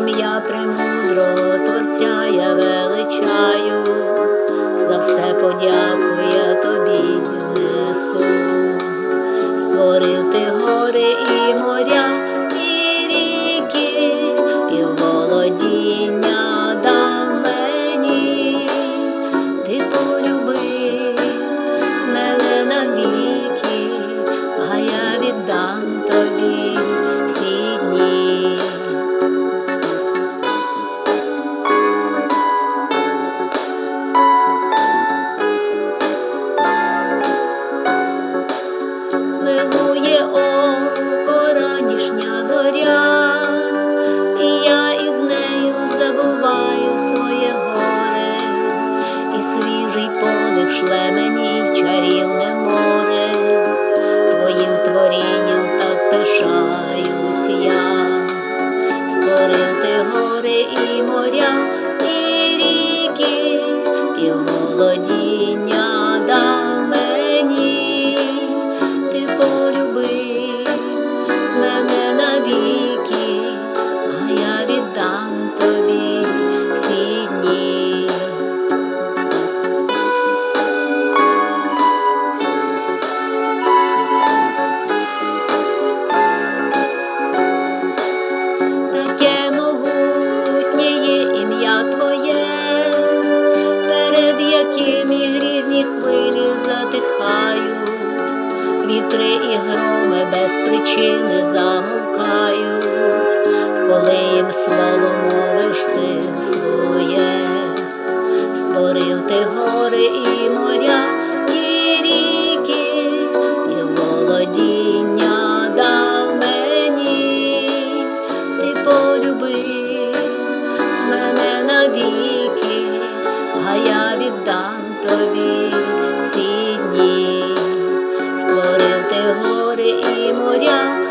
ім'я премудрого Творця я величаю, за все подяку я тобі несу. Створив ти гори і моря, чарівне море, твоїм творінням так пишаюсь я, створив гори і моря, і ріки, і володіння дав мені. Ти полюбив мене навіки, перед і грізні хвилі затихають, вітри і громи без причини замовкають, коли їм слово мовиш ти своє, створив ти гори і моря, і ріки, і володіння дав мені, ти полюбив мене навіки, а я віддам тобі всі дні, створив ти гори і моря,